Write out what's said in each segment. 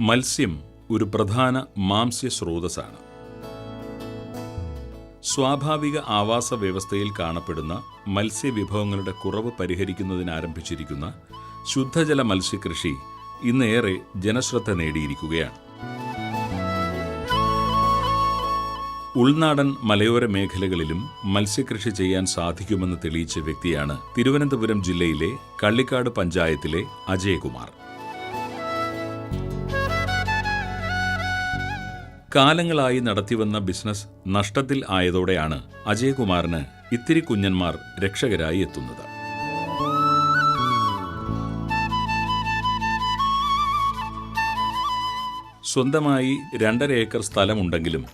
മത്സ്യം ഒരു പ്രധാന മാംസ്യ സ്രോതസ്സാണ്. സ്വാഭാവിക ആവാസ വ്യവസ്ഥയിൽ കാണപ്പെടുന്ന മത്സ്യവിഭവങ്ങളുടെ കുറവ് പരിഹരിക്കുന്നതിന് ആരംഭിച്ചിരിക്കുന്ന ശുദ്ധജല മത്സ്യകൃഷി ഇന്നേറെ ജനശ്രദ്ധ നേടിയിരിക്കുകയാണ്. ഉൾനാടൻ മലയോര മേഖലകളിലും മത്സ്യകൃഷി ചെയ്യാൻ സാധിക്കുമെന്ന് തെളിയിച്ച വ്യക്തിയാണ് തിരുവനന്തപുരം ജില്ലയിലെ കള്ളിക്കാട് പഞ്ചായത്തിലെ അജയകുമാർ. കാലങ്ങളായി നടത്തിവന്ന ബിസിനസ് നഷ്ടത്തിൽ ആയതോടെയാണ് അജയകുമാറിന് ഇത്തിരി കുഞ്ഞന്മാർ രക്ഷകരായി എത്തുന്നത്. സ്വന്തമായി രണ്ടര ഏക്കർ സ്ഥലമുണ്ടെങ്കിലും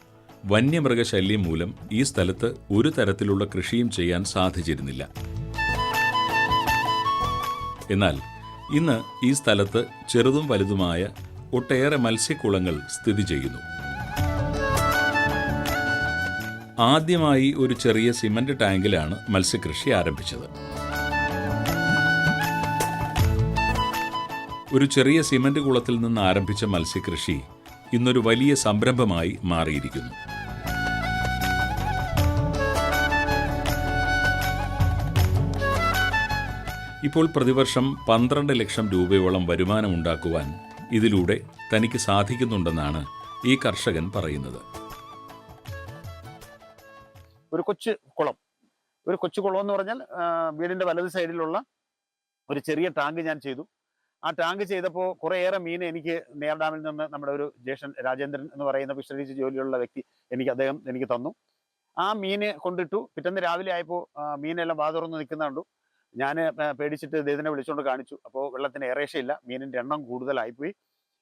വന്യമൃഗശല്യം മൂലം ഈ സ്ഥലത്ത് ഒരു തരത്തിലുള്ള കൃഷിയും ചെയ്യാൻ സാധിച്ചിരുന്നില്ല. എന്നാൽ ഇന്ന് ഈ സ്ഥലത്ത് ചെറുതും വലുതുമായ ഒട്ടേറെ മത്സ്യക്കുളങ്ങൾ സ്ഥിതി ചെയ്യുന്നു. ആദ്യമായി ഒരു ചെറിയ സിമന്റ് ടാങ്കിലാണ് മത്സ്യകൃഷി ആരംഭിച്ചത്. ഒരു ചെറിയ സിമന്റ് കുളത്തിൽ നിന്ന് ആരംഭിച്ച മത്സ്യകൃഷി ഇന്നൊരു വലിയ സംരംഭമായി മാറിയിരിക്കുന്നു. ഇപ്പോൾ പ്രതിവർഷം പന്ത്രണ്ട് ലക്ഷം രൂപയോളം വരുമാനം ഉണ്ടാക്കുവാൻ ഇതിലൂടെ തനിക്ക് സാധിക്കുന്നുണ്ടെന്നാണ് ഈ കർഷകൻ പറയുന്നത്. ഒരു കൊച്ചു കുളം. ഒരു കൊച്ചു കുളം എന്ന് പറഞ്ഞാൽ വീടിന്റെ വലത് സൈഡിലുള്ള ഒരു ചെറിയ ടാങ്ക് ഞാൻ ചെയ്തു. ആ ടാങ്ക് ചെയ്തപ്പോൾ കുറേയേറെ മീൻ എനിക്ക് നേർഡാമിൽ ഡാമിൽ നിന്ന് നമ്മുടെ ഒരു ജേഷൻ രാജേന്ദ്രൻ എന്ന് പറയുന്ന ഫിഷറീസ് ജോലിയുള്ള വ്യക്തി എനിക്ക് അദ്ദേഹം എനിക്ക് തന്നു. ആ മീന് കൊണ്ടിട്ടു. പിറ്റേന്ന് രാവിലെ ആയപ്പോൾ മീനെല്ലാം വാ തുറന്ന് ഞാൻ പേടിച്ചിട്ട് ഇദ്ദേഹത്തിനെ വിളിച്ചുകൊണ്ട് കാണിച്ചു. അപ്പോൾ വെള്ളത്തിന് ഏറേഷയില്ല മീനിന്റെ എണ്ണം കൂടുതലായിപ്പോയി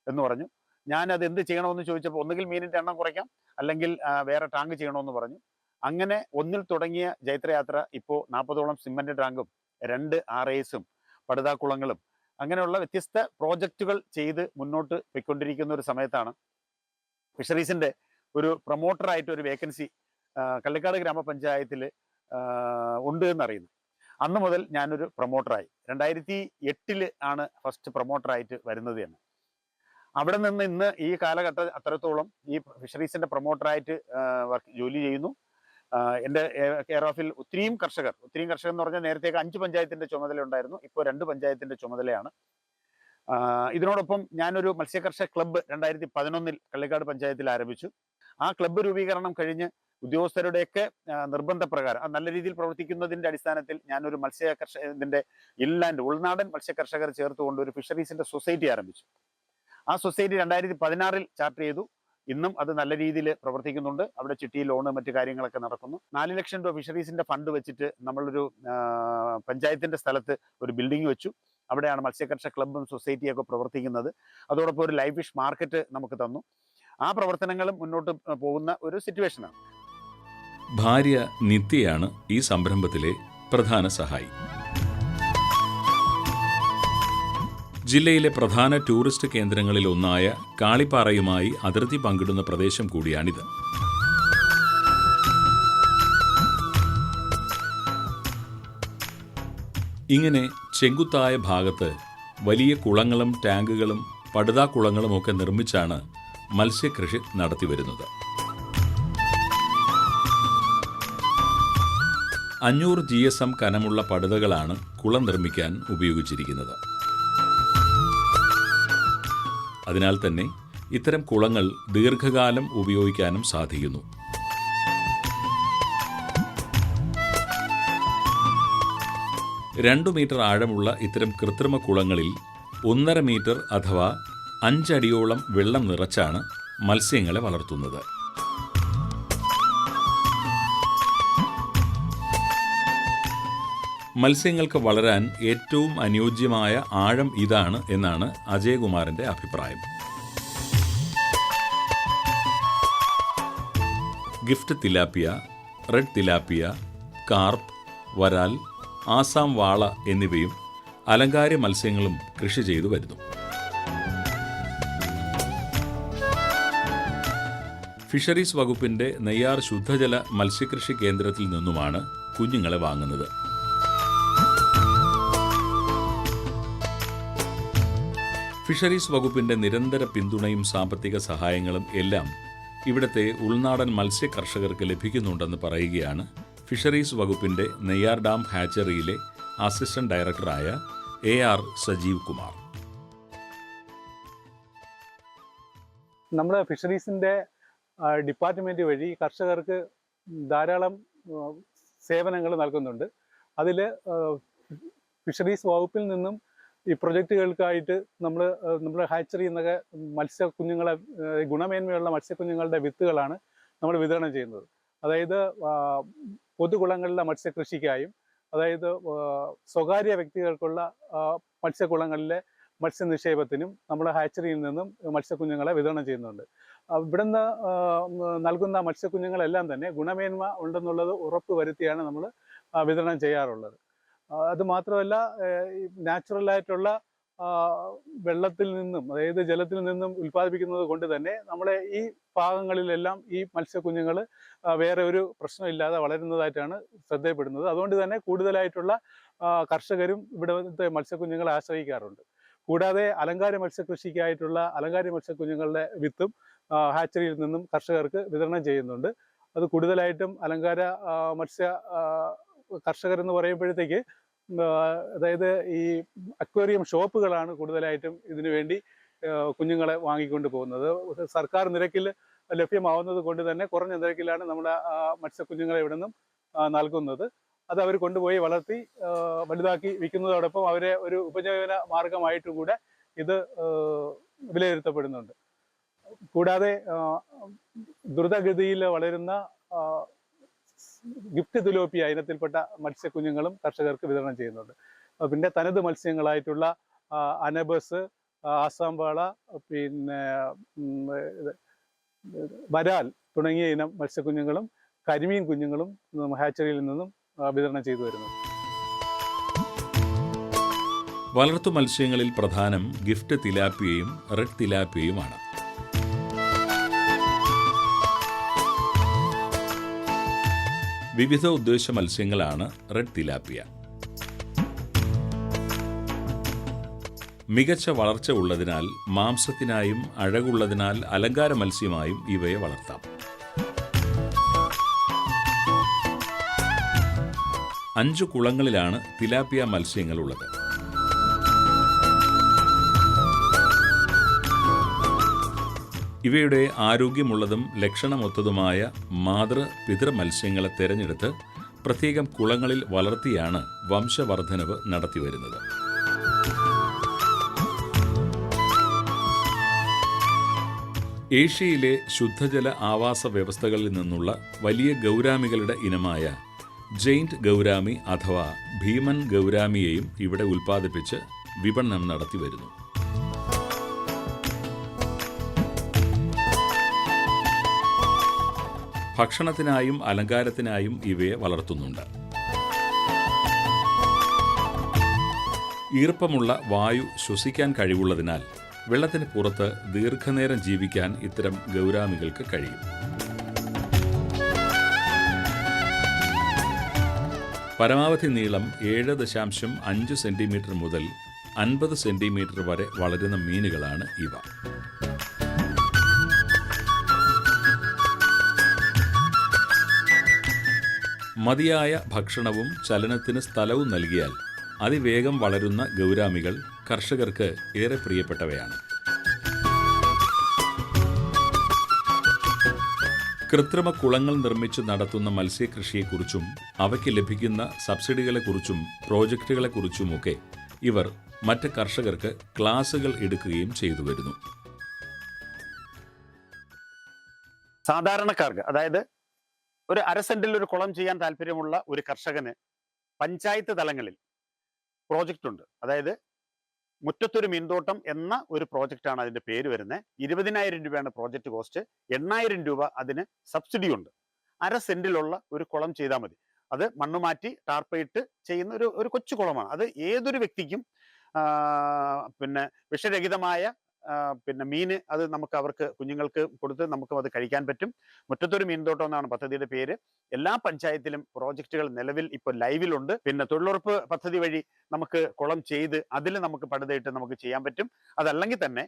എന്ന് പറഞ്ഞു. ഞാൻ അത് എന്ത് ചെയ്യണമെന്ന് ചോദിച്ചപ്പോൾ ഒന്നുകിൽ മീനിന്റെ എണ്ണം കുറയ്ക്കാം അല്ലെങ്കിൽ വേറെ ടാങ്ക് ചെയ്യണമെന്ന് പറഞ്ഞു. അങ്ങനെ ഒന്നിൽ തുടങ്ങിയ ജൈത്രയാത്ര ഇപ്പോൾ നാൽപ്പതോളം സിമന്റ് ടാങ്കും രണ്ട് ആർ എസും പടുതാക്കുളങ്ങളും അങ്ങനെയുള്ള വ്യത്യസ്ത പ്രോജക്റ്റുകൾ ചെയ്ത് മുന്നോട്ട് പോയിക്കൊണ്ടിരിക്കുന്ന ഒരു സമയത്താണ് ഫിഷറീസിന്റെ ഒരു പ്രൊമോട്ടറായിട്ട് ഒരു വേക്കൻസി കള്ളിക്കാട് ഗ്രാമപഞ്ചായത്തിൽ ഉണ്ട് എന്നറിയുന്നു. അന്ന് മുതൽ ഞാനൊരു പ്രൊമോട്ടറായി. രണ്ടായിരത്തി എട്ടിൽ ആണ് ഫസ്റ്റ് പ്രൊമോട്ടറായിട്ട് വരുന്നത് തന്നെ അവിടെ നിന്ന് ഇന്ന് ഈ കാലഘട്ട അത്രത്തോളം ഈ ഫിഷറീസിന്റെ പ്രൊമോട്ടറായിട്ട് വർക്ക് ജോലി ചെയ്യുന്നു. എന്റെ കെയർ ഓഫിൽ ഒത്തിരിയും കർഷകർ. ഒത്തിരിയും കർഷകർ എന്ന് പറഞ്ഞാൽ നേരത്തേക്ക് അഞ്ച് പഞ്ചായത്തിന്റെ ചുമതല ഉണ്ടായിരുന്നു ഇപ്പോൾ രണ്ട് പഞ്ചായത്തിന്റെ ചുമതലയാണ്. ഇതിനോടൊപ്പം ഞാനൊരു മത്സ്യകർഷക ക്ലബ്ബ് രണ്ടായിരത്തി പതിനൊന്നിൽ കള്ളിക്കാട് പഞ്ചായത്തിൽ ആരംഭിച്ചു. ആ ക്ലബ്ബ് രൂപീകരണം കഴിഞ്ഞ് ഉദ്യോഗസ്ഥരുടെയൊക്കെ നിർബന്ധപ്രകാരം നല്ല രീതിയിൽ പ്രവർത്തിക്കുന്നതിന്റെ അടിസ്ഥാനത്തിൽ ഞാനൊരു മത്സ്യ കർഷക ഇതിന്റെ ഇൻലാൻഡ് ഉൾനാടൻ മത്സ്യകർഷകർ ചേർത്തുകൊണ്ട് ഒരു ഫിഷറീസിന്റെ സൊസൈറ്റി ആരംഭിച്ചു. ആ സൊസൈറ്റി രണ്ടായിരത്തി പതിനാറിൽ ചാർട്ട് ചെയ്തു. ഇന്നും അത് നല്ല രീതിയിൽ പ്രവർത്തിക്കുന്നുണ്ട്. അവിടെ ചിട്ടി ലോണ് മറ്റ് കാര്യങ്ങളൊക്കെ നടക്കുന്നു. നാല് ലക്ഷം രൂപ ഫിഷറീസിന്റെ ഫണ്ട് വെച്ചിട്ട് നമ്മളൊരു പഞ്ചായത്തിന്റെ സ്ഥലത്ത് ഒരു ബിൽഡിംഗ് വെച്ചു. അവിടെയാണ് മത്സ്യകർഷക ക്ലബ്ബും സൊസൈറ്റിയൊക്കെ പ്രവർത്തിക്കുന്നത്. അതോടൊപ്പം ഒരു ലൈഫ് ഫിഷ് മാർക്കറ്റ് നമുക്ക് തന്നു. ആ പ്രവർത്തനങ്ങളും മുന്നോട്ട് പോകുന്ന ഒരു സിറ്റുവേഷനാണ് ഭാര്യ നിത്യയാണ് ഈ സംരംഭത്തിലെ പ്രധാന സഹായി. ജില്ലയിലെ പ്രധാന ടൂറിസ്റ്റ് കേന്ദ്രങ്ങളിൽ ഒന്നായ കാളിപ്പാറയുമായി അതിർത്തി പങ്കിടുന്ന പ്രദേശം കൂടിയാണിത്. ഇങ്ങനെ ചെങ്കുത്തായ ഭാഗത്ത് വലിയ കുളങ്ങളും ടാങ്കുകളും പടുതാക്കുളങ്ങളുമൊക്കെ നിർമ്മിച്ചാണ് മത്സ്യകൃഷി നടത്തിവരുന്നത് അഞ്ഞൂറ് ജി എസ് എം കനമുള്ള പടുതകളാണ് കുളം നിർമ്മിക്കാൻ ഉപയോഗിച്ചിരിക്കുന്നത്. അതിനാൽ തന്നെ ഇത്തരം കുളങ്ങൾ ദീർഘകാലം ഉപയോഗിക്കാനും സാധിക്കുന്നു. രണ്ടു മീറ്റർ ആഴമുള്ള ഇത്തരം കൃത്രിമ കുളങ്ങളിൽ ഒന്നര മീറ്റർ അഥവാ അഞ്ചടിയോളം വെള്ളം നിറച്ചാണ് മത്സ്യങ്ങളെ വളർത്തുന്നത്. മത്സ്യങ്ങൾക്ക് വളരാൻ ഏറ്റവും അനുയോജ്യമായ ആഴം ഇതാണ് എന്നാണ് അജയകുമാറിന്റെ അഭിപ്രായം. Gift tilapia red tilapia carp വരാൽ ആസാം വാള എന്നിവയും അലങ്കാര മത്സ്യങ്ങളും കൃഷി ചെയ്തു വരുന്നു. ഫിഷറീസ് വകുപ്പിന്റെ നെയ്യാർ ശുദ്ധജല മത്സ്യകൃഷി കേന്ദ്രത്തിൽ നിന്നുമാണ് കുഞ്ഞുങ്ങളെ വാങ്ങുന്നത്. ഫിഷറീസ് വകുപ്പിന്റെ നിരന്തര പിന്തുണയും സാമ്പത്തിക സഹായങ്ങളും എല്ലാം ഇവിടുത്തെ ഉൾനാടൻ മത്സ്യ കർഷകർക്ക് ലഭിക്കുന്നുണ്ടെന്ന് പറയുകയാണ് ഫിഷറീസ് വകുപ്പിന്റെ നെയ്യാർ ഡാം ഹാച്ചറിയിലെ അസിസ്റ്റന്റ് ഡയറക്ടറായ എ ആർ സജീവ് കുമാർ. നമ്മുടെ ഫിഷറീസിന്റെ ഡിപ്പാർട്ട്മെന്റ് വഴി കർഷകർക്ക് ധാരാളം സേവനങ്ങൾ നൽകുന്നുണ്ട്. അതിൽ ഫിഷറീസ് വകുപ്പിൽ നിന്നും ഈ പ്രൊജക്റ്റുകൾക്കായിട്ട് നമ്മൾ നമ്മുടെ ഹാച്ചറി എന്നൊക്കെ മത്സ്യ കുഞ്ഞുങ്ങളെ ഗുണമേന്മയുള്ള മത്സ്യക്കുഞ്ഞുങ്ങളുടെ വിത്തുകളാണ് നമ്മൾ വിതരണം ചെയ്യുന്നത്. അതായത് പൊതുകുളങ്ങളിലെ മത്സ്യകൃഷിക്കായും അതായത് സ്വകാര്യ വ്യക്തികൾക്കുള്ള മത്സ്യകുളങ്ങളിലെ മത്സ്യ മത്സ്യനിക്ഷേപത്തിനും നമ്മൾ ഹാച്ചറിയിൽ നിന്നും മത്സ്യക്കുഞ്ഞുങ്ങളെ വിതരണം ചെയ്യുന്നുണ്ട്. ഇവിടുന്ന് നൽകുന്ന മത്സ്യക്കുഞ്ഞുങ്ങളെല്ലാം തന്നെ ഗുണമേന്മ ഉണ്ടെന്നുള്ളത് ഉറപ്പ് വരുത്തിയാണ് നമ്മൾ വിതരണം ചെയ്യാറുള്ളത്. അത് മാത്രമല്ല നാച്ചുറൽ ആയിട്ടുള്ള വെള്ളത്തിൽ നിന്നും അതായത് ജലത്തിൽ നിന്നും ഉൽപ്പാദിപ്പിക്കുന്നത് കൊണ്ട് തന്നെ നമ്മളെ ഈ ഭാഗങ്ങളിലെല്ലാം ഈ മത്സ്യക്കുഞ്ഞുങ്ങൾ വേറെ ഒരു പ്രശ്നമില്ലാതെ വളരുന്നതായിട്ടാണ് ശ്രദ്ധയപ്പെടുന്നത്. അതുകൊണ്ട് തന്നെ കൂടുതലായിട്ടുള്ള കർഷകരും ഇവിടുത്തെ മത്സ്യക്കുഞ്ഞുങ്ങളെ ആശ്രയിക്കാറുണ്ട്. കൂടാതെ അലങ്കാര മത്സ്യകൃഷിക്കായിട്ടുള്ള അലങ്കാര മത്സ്യക്കുഞ്ഞുങ്ങളുടെ വിത്തും ഹാച്ചറിയിൽ നിന്നും കർഷകർക്ക് വിതരണം ചെയ്യുന്നുണ്ട്. അത് കൂടുതലായിട്ടും അലങ്കാര മത്സ്യ കർഷകർ എന്ന് പറയുമ്പോഴത്തേക്ക് അതായത് ഈ അക്വേറിയം ഷോപ്പുകളാണ് കൂടുതലായിട്ടും ഇതിനു വേണ്ടി കുഞ്ഞുങ്ങളെ വാങ്ങിക്കൊണ്ട് പോകുന്നത്. സർക്കാർ നിരക്കിൽ ലഭ്യമാവുന്നത് കൊണ്ട് തന്നെ കുറഞ്ഞ നിരക്കിലാണ് നമ്മുടെ മത്സ്യക്കുഞ്ഞുങ്ങളെ ഇവിടെ നിന്നും നൽകുന്നത്. അത് അവർ കൊണ്ടുപോയി വളർത്തി വലുതാക്കി വിൽക്കുന്നതോടൊപ്പം അവരെ ഒരു ഉപജീവന മാർഗമായിട്ടും കൂടെ ഇത് വിലയിരുത്തപ്പെടുന്നുണ്ട്. കൂടാതെ ദ്രുതഗതിയിൽ വളരുന്ന ഗിഫ്റ്റ് തുലോപ്പിയ ഇനത്തിൽപ്പെട്ട മത്സ്യക്കുഞ്ഞുങ്ങളും കർഷകർക്ക് വിതരണം ചെയ്യുന്നുണ്ട്. പിന്നെ തനത് മത്സ്യങ്ങളായിട്ടുള്ള അനബസ് ആസാം വാള പിന്നെ വരാൽ തുടങ്ങിയ ഇനം മത്സ്യക്കുഞ്ഞുങ്ങളും കരിമീൻ കുഞ്ഞുങ്ങളും ഹാച്ചറിയിൽ നിന്നും വിതരണം ചെയ്തു വരുന്നു. വളർത്തു മത്സ്യങ്ങളിൽ പ്രധാനം ഗിഫ്റ്റ് തിലാപ്പിയയും റെഡ് തിലാപ്പിയയുമാണ്. വിവിധ ഉദ്ദേശ മത്സ്യങ്ങളാണ് റെഡ് തിലാപ്പിയ. മികച്ച വളർച്ച ഉള്ളതിനാൽ മാംസത്തിനായും അഴകുള്ളതിനാൽ അലങ്കാര മത്സ്യമായും ഇവയെ വളർത്താം. അഞ്ച് കുളങ്ങളിലാണ് തിലാപ്പിയ മത്സ്യങ്ങളുള്ളത്. ഇവയുടെ ആരോഗ്യമുള്ളതും ലക്ഷണമൊത്തതുമായ മാതൃ പിതൃ മത്സ്യങ്ങളെ തെരഞ്ഞെടുത്ത് പ്രത്യേകം കുളങ്ങളിൽ വളർത്തിയാണ് വംശവർദ്ധനവ് നടത്തിവരുന്നത്. ഏഷ്യയിലെ ശുദ്ധജല ആവാസ വ്യവസ്ഥകളിൽ നിന്നുള്ള വലിയ ഗൗരാമികളുടെ ഇനമായ ജെയിന്റ് ഗൗരാമി അഥവാ ഭീമൻ ഗൗരാമിയെയും ഇവിടെ ഉൽപ്പാദിപ്പിച്ച് വിപണനം നടത്തിവരുന്നു. ഭക്ഷണത്തിനായും അലങ്കാരത്തിനായും ഇവയെ വളർത്തുന്നുണ്ട്. ഈർപ്പമുള്ള വായു ശ്വസിക്കാൻ കഴിവുള്ളതിനാൽ വെള്ളത്തിന് പുറത്ത് ദീർഘനേരം ജീവിക്കാൻ ഇത്തരം ഗൗരാമികൾക്ക് കഴിയും. പരമാവധി നീളം ഏഴ് ദശാംശം അഞ്ച് സെന്റിമീറ്റർ മുതൽ അൻപത് സെന്റിമീറ്റർ വരെ വളരുന്ന മീനുകളാണ് ഇവ. മതിയായ ഭക്ഷണവും ചലനത്തിന് സ്ഥലവും നൽകിയാൽ അതിവേഗം വളരുന്ന ഗൗരാമികൾ കർഷകർക്ക് ഏറെ പ്രിയപ്പെട്ടവയാണ്. കൃത്രിമ കുളങ്ങൾ നിർമ്മിച്ച് നടത്തുന്ന മത്സ്യകൃഷിയെക്കുറിച്ചും അവയ്ക്ക് ലഭിക്കുന്ന സബ്സിഡികളെക്കുറിച്ചും പ്രോജക്റ്റുകളെക്കുറിച്ചുമൊക്കെ ഇവർ മറ്റ് കർഷകർക്ക് ക്ലാസുകൾ എടുക്കുകയും ചെയ്തു വരുന്നു. സാധാരണക്കാർക്ക് അതായത് ഒരു അര സെന്റിൽ ഒരു കുളം ചെയ്യാൻ താല്പര്യമുള്ള ഒരു കർഷകന് പഞ്ചായത്ത് തലങ്ങളിൽ പ്രോജക്റ്റ് ഉണ്ട്. അതായത് മുറ്റത്തൊരു മീൻതോട്ടം എന്ന ഒരു പ്രോജക്റ്റാണ് അതിന്റെ പേര് വരുന്നത്. ഇരുപതിനായിരം രൂപയാണ് പ്രോജക്റ്റ് കോസ്റ്റ്. എണ്ണായിരം രൂപ അതിന് സബ്സിഡി ഉണ്ട്. അര സെന്റിലുള്ള ഒരു കുളം ചെയ്താൽ മതി. അത് മണ്ണ് മാറ്റി ടാർപ്പയിട്ട് ചെയ്യുന്ന ഒരു ഒരു കൊച്ചു കുളമാണ്. അത് ഏതൊരു വ്യക്തിക്കും പിന്നെ വിഷരഹിതമായ പിന്നെ മീൻ അത് നമുക്ക് അവർക്ക് കുഞ്ഞുങ്ങൾക്ക് കൊടുത്ത് നമുക്ക് അത് കഴിക്കാൻ പറ്റും. മുറ്റത്തൊരു മീൻതോട്ടം എന്നാണ് പദ്ധതിയുടെ പേര്. എല്ലാ പഞ്ചായത്തിലും പ്രോജക്റ്റുകൾ നിലവിൽ ഇപ്പോൾ ലൈവിലുണ്ട്. പിന്നെ തൊഴിലുറപ്പ് പദ്ധതി വഴി നമുക്ക് കുളം ചെയ്ത് അതിൽ നമുക്ക് പടുതയിട്ട് നമുക്ക് ചെയ്യാൻ പറ്റും. അതല്ലെങ്കിൽ തന്നെ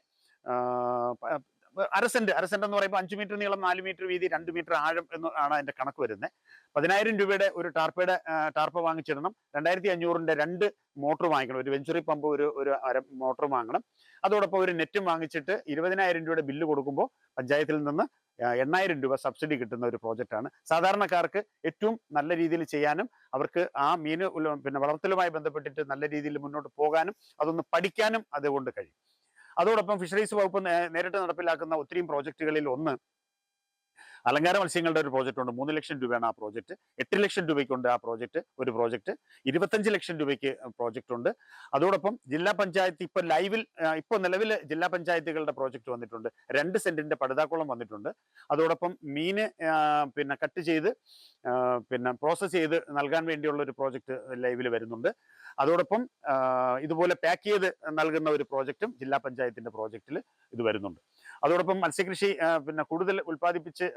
അരസെന്റ് അരസെന്റ് എന്ന് പറയുമ്പോൾ അഞ്ച് മീറ്റർ നീളം നാല് മീറ്റർ വീതി രണ്ട് മീറ്റർ ആഴം എന്ന് ആണ് അതിന്റെ കണക്ക് വരുന്നത് പതിനായിരം രൂപയുടെ ഒരു ടാർപ്പയുടെ ടാർപ്പ വാങ്ങിച്ചിടണം. രണ്ടായിരത്തി അഞ്ഞൂറിന്റെ രണ്ട് മോട്ടോർ വാങ്ങിക്കണം. ഒരു വെഞ്ചുറി പമ്പ് ഒരു ഒരു അര മോട്ടോർ വാങ്ങണം. അതോടൊപ്പം ഒരു നെറ്റും വാങ്ങിച്ചിട്ട് ഇരുപതിനായിരം രൂപയുടെ ബില്ല് കൊടുക്കുമ്പോൾ പഞ്ചായത്തിൽ നിന്ന് എണ്ണായിരം രൂപ സബ്സിഡി കിട്ടുന്ന ഒരു പ്രോജക്റ്റാണ് സാധാരണക്കാർക്ക് ഏറ്റവും നല്ല രീതിയിൽ ചെയ്യാനും അവർക്ക് ആ മീൻ പിന്നെ വളർത്തലുമായി ബന്ധപ്പെട്ടിട്ട് നല്ല രീതിയിൽ മുന്നോട്ട് പോകാനും അതൊന്ന് പഠിക്കാനും അതുകൊണ്ട് കഴിയും. അതോടൊപ്പം ഫിഷറീസ് വകുപ്പ് നേരിട്ട് നടപ്പിലാക്കുന്ന ഒത്തിരിയും പ്രോജക്റ്റുകളിൽ ഒന്ന് അലങ്കാര മത്സ്യങ്ങളുടെ ഒരു പ്രോജക്റ്റ് ഉണ്ട്. മൂന്ന് ലക്ഷം രൂപയാണ് ആ പ്രോജക്റ്റ് എട്ട് ലക്ഷം രൂപയ്ക്കുണ്ട് ആ പ്രോജക്റ്റ് ഒരു പ്രോജക്റ്റ് ഇരുപത്തഞ്ച് ലക്ഷം രൂപയ്ക്ക് പ്രോജക്റ്റ് ഉണ്ട്. അതോടൊപ്പം ജില്ലാ പഞ്ചായത്ത് ഇപ്പൊ ലൈവിൽ ഇപ്പോൾ നിലവിൽ ജില്ലാ പഞ്ചായത്തുകളുടെ പ്രോജക്റ്റ് വന്നിട്ടുണ്ട്. രണ്ട് സെന്റിന്റെ പടുതാക്കുളം വന്നിട്ടുണ്ട്. അതോടൊപ്പം മീന് പിന്നെ കട്ട് ചെയ്ത് പിന്നെ പ്രോസസ്സ് ചെയ്ത് നൽകാൻ വേണ്ടിയുള്ള ഒരു പ്രോജക്റ്റ് ലൈവിൽ വരുന്നുണ്ട്. അതോടൊപ്പം ഇതുപോലെ പാക്ക് ചെയ്ത് നൽകുന്ന ഒരു പ്രോജക്റ്റും ജില്ലാ പഞ്ചായത്തിന്റെ പ്രോജക്റ്റിൽ ഇത് വരുന്നുണ്ട്. അതോടൊപ്പം മത്സ്യകൃഷി പിന്നെ കൂടുതൽ ഉൽപ്പാദിപ്പിച്ച്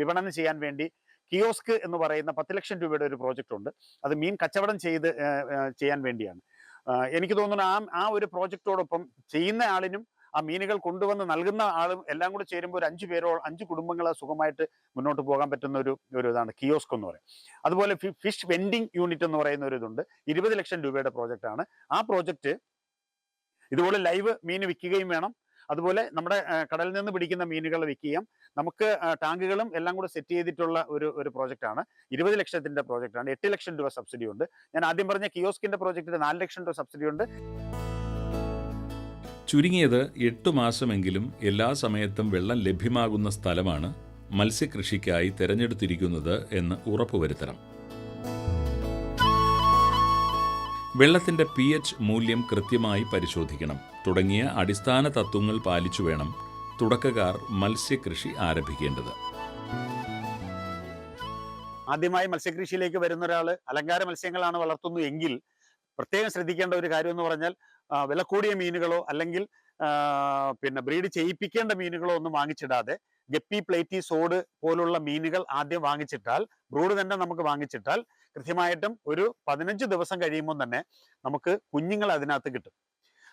വിപണനം ചെയ്യാൻ വേണ്ടി കിയോസ്ക് എന്ന് പറയുന്ന പത്ത് ലക്ഷം രൂപയുടെ ഒരു പ്രോജക്റ്റ് ഉണ്ട്. അത് മീൻ കച്ചവടം ചെയ്ത് ചെയ്യാൻ വേണ്ടിയാണ്. എനിക്ക് തോന്നുന്നു ആ ആ ഒരു പ്രോജക്റ്റോടൊപ്പം ചെയ്യുന്ന ആളിനും ആ മീനുകൾ കൊണ്ടുവന്ന് നൽകുന്ന ആളും എല്ലാം കൂടെ ചേരുമ്പോൾ ഒരു അഞ്ച് പേരോ അഞ്ച് കുടുംബങ്ങൾ സുഖമായിട്ട് മുന്നോട്ട് പോകാൻ പറ്റുന്ന ഒരു ഒരു ഇതാണ് കിയോസ്ക് എന്ന് പറയും അതുപോലെ ഫിഷ് വെൻഡിങ് യൂണിറ്റ് എന്ന് പറയുന്ന ഒരു ഇതുണ്ട്. ഇരുപത് ലക്ഷം രൂപയുടെ പ്രോജക്റ്റാണ്. ആ പ്രോജക്റ്റ് ഇതുപോലെ ലൈവ് മീൻ വിൽക്കുകയും വേണം. അതുപോലെ നമ്മുടെ കടലിൽ നിന്ന് പിടിക്കുന്ന മീനുകൾ വിൽക്കുകയും നമുക്ക് ടാങ്കുകളും എല്ലാം കൂടെ സെറ്റ് ചെയ്തിട്ടുള്ള ഒരു ഒരു പ്രോജക്റ്റ് ആണ് ഇരുപത് ലക്ഷത്തിന്റെ പ്രോജക്റ്റ് ആണ് എട്ട് ലക്ഷം രൂപ സബ്സിഡി ഉണ്ട്. ഞാൻ ആദ്യം പറഞ്ഞ കിയോസ്കിന്റെ പ്രോജക്റ്റിന് നാല് ലക്ഷം രൂപ സബ്സിഡി ഉണ്ട്. ചുരുങ്ങിയത് എട്ടു മാസമെങ്കിലും എല്ലാ സമയത്തും വെള്ളം ലഭ്യമാകുന്ന സ്ഥലമാണ് മത്സ്യകൃഷിക്കായി തിരഞ്ഞെടുത്തിരിക്കുന്നത് എന്ന് ഉറപ്പുവരുത്തണം. വെള്ളത്തിന്റെ പി എച്ച് മൂല്യം കൃത്യമായി പരിശോധിക്കണം. തുടങ്ങിയ അടിസ്ഥാന തത്വങ്ങൾ പാലിച്ചു വേണം തുടക്കക്കാർ മത്സ്യകൃഷി ആരംഭിക്കേണ്ടത്. ആദ്യമായി മത്സ്യകൃഷിയിലേക്ക് വരുന്ന ഒരാൾ അലങ്കാര മത്സ്യങ്ങളാണ് വളർത്തുന്നു എങ്കിൽ പ്രത്യേകം ശ്രദ്ധിക്കേണ്ട ഒരു കാര്യം എന്ന് പറഞ്ഞാൽ വില കൂടിയ മീനുകളോ അല്ലെങ്കിൽ പിന്നെ ബ്രീഡ് ചെയ്യിപ്പിക്കേണ്ട മീനുകളോ ഒന്നും വാങ്ങിച്ചിടാതെ ഗപ്പി പ്ലേറ്റി സോഡ് പോലുള്ള മീനുകൾ ആദ്യം വാങ്ങിച്ചിട്ടാൽ ബ്രൂഡ് തന്നെ നമുക്ക് വാങ്ങിച്ചിട്ടാൽ കൃത്യമായിട്ടും ഒരു പതിനഞ്ച് ദിവസം കഴിയുമ്പോൾ തന്നെ നമുക്ക് കുഞ്ഞുങ്ങൾ അതിനകത്ത് കിട്ടും.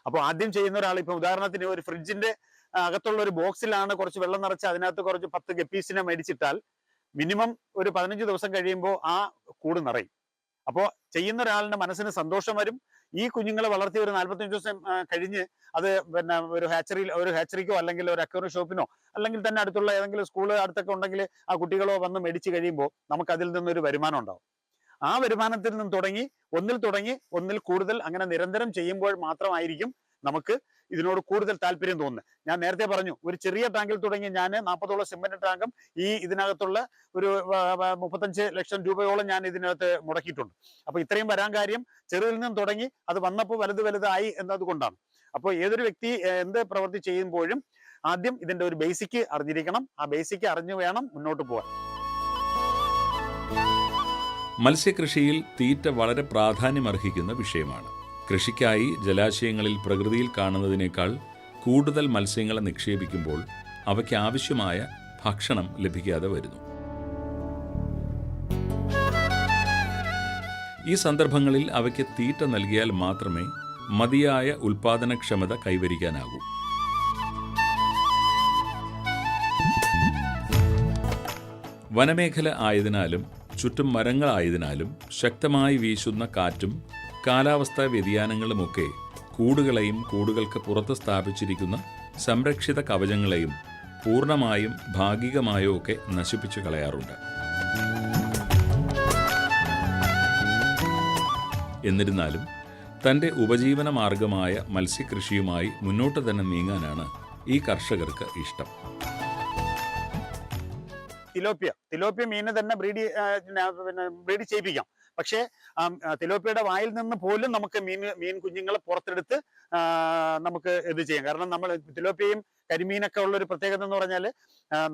അപ്പോൾ ആദ്യം ചെയ്യുന്ന ഒരാൾ ഇപ്പൊ ഉദാഹരണത്തിന് ഒരു ഫ്രിഡ്ജിന്റെ അകത്തുള്ള ഒരു ബോക്സിലാണ് കുറച്ച് വെള്ളം നിറച്ച് അതിനകത്ത് കുറച്ച് പത്ത് ഗപ്പീസിനെ മേടിച്ചിട്ടാൽ മിനിമം ഒരു പതിനഞ്ച് ദിവസം കഴിയുമ്പോൾ ആ കൂട് നിറയും. അപ്പോൾ ചെയ്യുന്ന ഒരാളുടെ മനസ്സിന് സന്തോഷം വരും. ഈ കുഞ്ഞുങ്ങളെ വളർത്തി ഒരു നാല്പത്തഞ്ച് ദിവസം കഴിഞ്ഞ് അത് പിന്നെ ഒരു ഹാച്ചറിയിൽ ഒരു ഹാച്ചറിക്കോ അല്ലെങ്കിൽ ഒരു അക്വറി ഷോപ്പിനോ അല്ലെങ്കിൽ തന്നെ അടുത്തുള്ള ഏതെങ്കിലും സ്കൂൾ അടുത്തൊക്കെ ഉണ്ടെങ്കിൽ ആ കുട്ടികളോ വന്ന് മേടിച്ച് കഴിയുമ്പോൾ നമുക്ക് അതിൽ നിന്നൊരു വരുമാനം ഉണ്ടാവും. ആ വരുമാനത്തിൽ നിന്ന് തുടങ്ങി ഒന്നിൽ തുടങ്ങി ഒന്നിൽ കൂടുതൽ അങ്ങനെ നിരന്തരം ചെയ്യുമ്പോൾ മാത്രമായിരിക്കും നമുക്ക് ഇതിനോട് കൂടുതൽ താല്പര്യം തോന്നുന്നത്. ഞാൻ നേരത്തെ പറഞ്ഞു ഒരു ചെറിയ ടാങ്കിൽ തുടങ്ങി ഞാൻ നാൽപ്പതോളം സിമന്റ് ടാങ്കും ഈ ഇതിനകത്തുള്ള ഒരു മുപ്പത്തഞ്ച് ലക്ഷം രൂപയോളം ഞാൻ ഇതിനകത്ത് മുടക്കിയിട്ടുണ്ട്. അപ്പോൾ ഇത്രയും വരാൻ കാര്യം ചെറുതിൽ നിന്നും തുടങ്ങി അത് വന്നപ്പോൾ വലുത് വലുതായി എന്നതുകൊണ്ടാണ് അപ്പോൾ ഏതൊരു വ്യക്തി എന്ത് പ്രവൃത്തി ചെയ്യുമ്പോഴും ആദ്യം ഇതിന്റെ ഒരു ബേസിക് അറിഞ്ഞിരിക്കണം. ആ ബേസിക് അറിഞ്ഞു വേണം മുന്നോട്ട് പോകാൻ. മത്സ്യകൃഷിയിൽ തീറ്റ വളരെ പ്രാധാന്യമർഹിക്കുന്ന വിഷയമാണ്. കൃഷിക്കായി ജലാശയങ്ങളിൽ പ്രകൃതിയിൽ കാണുന്നതിനേക്കാൾ കൂടുതൽ മത്സ്യങ്ങളെ നിക്ഷേപിക്കുമ്പോൾ അവയ്ക്ക് ആവശ്യമായ ഭക്ഷണം ലഭിക്കാതെ വരുന്നു. ഈ സന്ദർഭങ്ങളിൽ അവയ്ക്ക് തീറ്റ നൽകിയാൽ മാത്രമേ മതിയായ ഉൽപാദനക്ഷമത കൈവരിക്കാനാകൂ. വനമേഖല ആയതിനാലും ചുറ്റും മരങ്ങളായതിനാലും ശക്തമായി വീശുന്ന കാറ്റും കാലാവസ്ഥാ വ്യതിയാനങ്ങളുമൊക്കെ കൂടുകളെയും കൂടുകൾക്ക് പുറത്ത് സ്ഥാപിച്ചിരിക്കുന്ന സംരക്ഷിത കവചങ്ങളെയും പൂർണമായും ഭാഗികമായോ ഒക്കെ നശിപ്പിച്ചു കളയാറുണ്ട്. എന്നിരുന്നാലും തന്റെ ഉപജീവന മാർഗമായ മത്സ്യകൃഷിയുമായി മുന്നോട്ട് തന്നെ നീങ്ങാനാണ് ഈ കർഷകർക്ക് ഇഷ്ടം. തിലോപ്പിയ തിലോപ്പിയ മീനെ തന്നെ ബ്രീഡ് പിന്നെ ബ്രീഡ് ചെയ്യിപ്പിക്കാം. പക്ഷേ തിലോപ്പിയുടെ വായിൽ നിന്ന് പോലും നമുക്ക് മീൻ മീൻ കുഞ്ഞുങ്ങളെ പുറത്തെടുത്ത് നമുക്ക് ഇത് ചെയ്യാം. കാരണം നമ്മൾ തിലോപ്പിയയും കരിമീനൊക്കെ ഉള്ള ഒരു പ്രത്യേകത എന്ന് പറഞ്ഞാൽ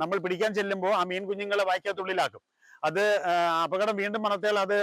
നമ്മൾ പിടിക്കാൻ ചെല്ലുമ്പോൾ ആ മീൻ കുഞ്ഞുങ്ങളെ വായിക്കകത്തുള്ളിലാക്കും. അത് അപകടം വീണ്ടും മണത്തേൽ അത്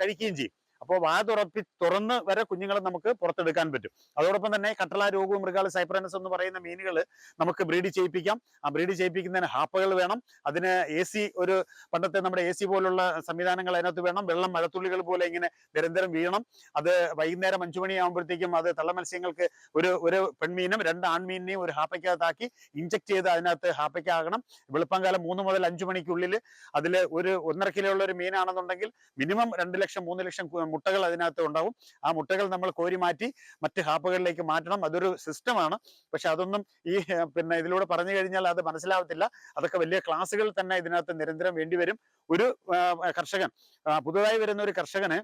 കഴിക്കുകയും ചെയ്യും. അപ്പോൾ വാ തുറപ്പി തുറന്ന് വരെ കുഞ്ഞുങ്ങളെ നമുക്ക് പുറത്തെടുക്കാൻ പറ്റും. അതോടൊപ്പം തന്നെ കട്ടള രോഗവും മൃഗാൽ സൈപ്രനസ് എന്ന് പറയുന്ന മീനുകൾ നമുക്ക് ബ്രീഡ് ചെയ്യിപ്പിക്കാം. ആ ബ്രീഡ് ചെയ്യിപ്പിക്കുന്നതിന് ഹാപ്പകൾ വേണം. അതിന് എ ഒരു പണ്ടത്തെ നമ്മുടെ എ പോലുള്ള സംവിധാനങ്ങൾ അതിനകത്ത് വേണം. വെള്ളം മഴത്തുള്ളികൾ പോലെ ഇങ്ങനെ നിരന്തരം വീണം അത് വൈകുന്നേരം അഞ്ചു മണിയാകുമ്പോഴത്തേക്കും അത് തള്ള മത്സ്യങ്ങൾക്ക് ഒരു ഒരു പെൺമീനും രണ്ട് ആൺമീനിനെയും ഒരു ഹാപ്പയ്ക്കകത്താക്കി ഇഞ്ചക്ട് ചെയ്ത് അതിനകത്ത് ഹാപ്പയ്ക്കാകണം. വെളുപ്പംകാലം മൂന്ന് മുതൽ അഞ്ചു മണിക്കുള്ളിൽ അതിൽ ഒരു ഒന്നര കിലോ ഉള്ള ഒരു മീനാണെന്നുണ്ടെങ്കിൽ മിനിമം രണ്ട് ലക്ഷം മൂന്ന് ലക്ഷം മുട്ടകൾ അതിനകത്ത് ഉണ്ടാവും. ആ മുട്ടകൾ നമ്മൾ കോരി മാറ്റി മറ്റ് ഹാപ്പുകളിലേക്ക് മാറ്റണം. അതൊരു സിസ്റ്റമാണ് പക്ഷെ അതൊന്നും ഈ പിന്നെ ഇതിലൂടെ പറഞ്ഞു കഴിഞ്ഞാൽ അത് മനസ്സിലാവത്തില്ല. അതൊക്കെ വലിയ ക്ലാസ്സുകൾ തന്നെ ഇതിനകത്ത് നിരന്തരം വേണ്ടിവരും. ഒരു കർഷകൻ പുതുതായി വരുന്ന ഒരു കർഷകന്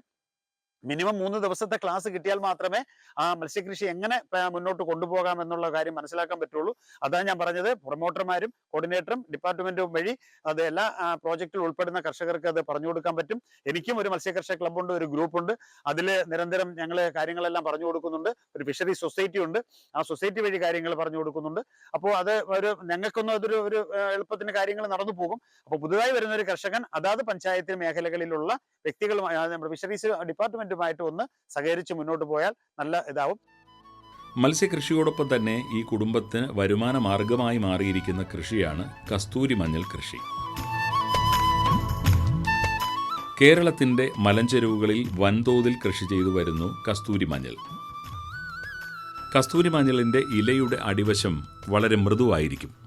മിനിമം മൂന്ന് ദിവസത്തെ ക്ലാസ് കിട്ടിയാൽ മാത്രമേ ആ മത്സ്യകൃഷി എങ്ങനെ മുന്നോട്ട് കൊണ്ടുപോകാം എന്നുള്ള കാര്യം മനസ്സിലാക്കാൻ പറ്റുള്ളൂ. അതാണ് ഞാൻ പറഞ്ഞത്. പ്രൊമോട്ടർമാരും കോർഡിനേറ്ററും ഡിപ്പാർട്ട്മെന്റും വഴി അത് എല്ലാ പ്രോജക്റ്റിൽ ഉൾപ്പെടുന്ന കർഷകർക്ക് അത് പറഞ്ഞു കൊടുക്കാൻ പറ്റും. എനിക്കും ഒരു മത്സ്യകർഷക ക്ലബ്ബുണ്ട് ഒരു ഗ്രൂപ്പുണ്ട് അതിൽ നിരന്തരം ഞങ്ങൾ കാര്യങ്ങളെല്ലാം പറഞ്ഞു കൊടുക്കുന്നുണ്ട്. ഒരു ഫിഷറി സൊസൈറ്റി ഉണ്ട്. ആ സൊസൈറ്റി വഴി കാര്യങ്ങൾ പറഞ്ഞു കൊടുക്കുന്നുണ്ട്. അപ്പോൾ അത് ഒരു ഞങ്ങൾക്കൊന്നും അതൊരു ഒരു എളുപ്പത്തിന് കാര്യങ്ങൾ നടന്നു പോകും. അപ്പോൾ പുതുതായി വരുന്ന ഒരു കർഷകൻ അതാത് പഞ്ചായത്ത് മേഖലകളിലുള്ള വ്യക്തികളുമായി നമ്മുടെ ഫിഷറീസ് ഡിപ്പാർട്ട്മെന്റുമായിട്ട് ഒന്ന് സഹകരിച്ച് മുന്നോട്ട് പോയാൽ നല്ല ഇതാവും. മത്സ്യകൃഷിയോടൊപ്പം തന്നെ ഈ കുടുംബത്തിന് വരുമാന മാർഗമായി മാറിയിരിക്കുന്ന കൃഷിയാണ് കസ്തൂരി മഞ്ഞൾ കൃഷി. കേരളത്തിന്റെ മലഞ്ചെരുവുകളിൽ വൻതോതിൽ കൃഷി ചെയ്തു വരുന്നു കസ്തൂരി മഞ്ഞൾ. കസ്തൂരി മഞ്ഞളിന്റെ ഇലയുടെ അടിവശം വളരെ മൃദുവായിരിക്കും.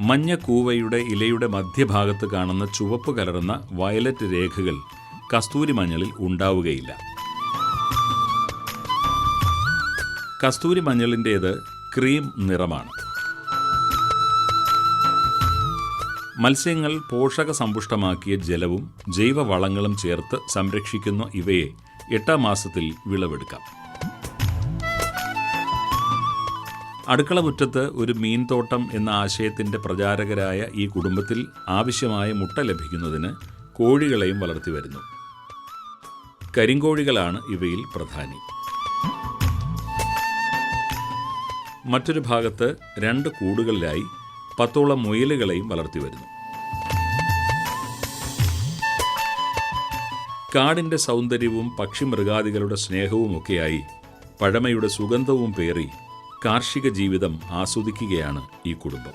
മഞ്ഞ കൂവയുടെ ഇലയുടെ മധ്യഭാഗത്ത് കാണുന്ന ചുവപ്പ് കലർന്ന വയലറ്റ് രേഖകൾ കസ്തൂരി മഞ്ഞളിൽ ഉണ്ടാവുകയില്ല. കസ്തൂരി മഞ്ഞളിന്റേത് ക്രീം നിറമാണ്. മത്സ്യങ്ങൾ പോഷക സമ്പുഷ്ടമാക്കിയ ജലവും ജൈവവളങ്ങളും ചേർത്ത് സംരക്ഷിക്കുന്ന ഇവയെ എട്ടാം മാസത്തിൽ വിളവെടുക്കാം. അടുക്കള മുറ്റത്ത് ഒരു മീൻതോട്ടം എന്ന ആശയത്തിന്റെ പ്രചാരകരായ ഈ കുടുംബത്തിൽ ആവശ്യമായ മുട്ട ലഭിക്കുന്നതിന് കോഴികളെയും വളർത്തി വരുന്നു. കരിങ്കോഴികളാണ് ഇവയിൽ പ്രധാനി. മറ്റൊരു ഭാഗത്ത് രണ്ട് കൂടുകളിലായി പത്തോളം മുയലുകളെയും വളർത്തി വരുന്നു. കാടിന്റെ സൗന്ദര്യവും പക്ഷിമൃഗാദികളുടെ സ്നേഹവുമൊക്കെയായി പഴമയുടെ സുഗന്ധവും പേറി കാർഷിക ജീവിതം ആസ്വദിക്കുകയാണ് ഈ കുടുംബം.